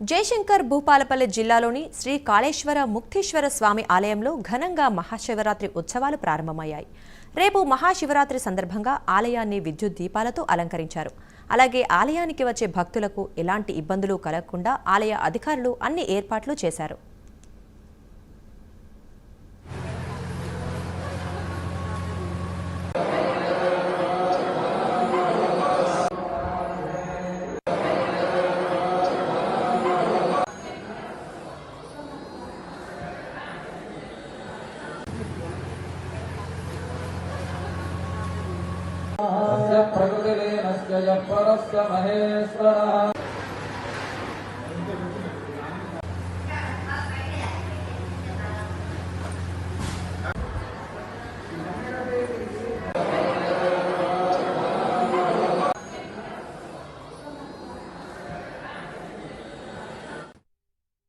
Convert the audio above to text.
జయశంకర్ భూపాలపల్లి జిల్లాలోని శ్రీ కాళేశ్వర ముక్తేశ్వర స్వామి ఆలయంలో ఘనంగా మహాశివరాత్రి ఉత్సవాలు ప్రారంభమయ్యాయి. రేపు మహాశివరాత్రి సందర్భంగా ఆలయాన్ని విద్యుత్ దీపాలతో అలంకరించారు. అలాగే ఆలయానికి వచ్చే భక్తులకు ఎలాంటి ఇబ్బందులు కలగకుండా ఆలయ అధికారులు అన్ని ఏర్పాట్లు చేశారు. प्रकृति परस्य महेश्वरः।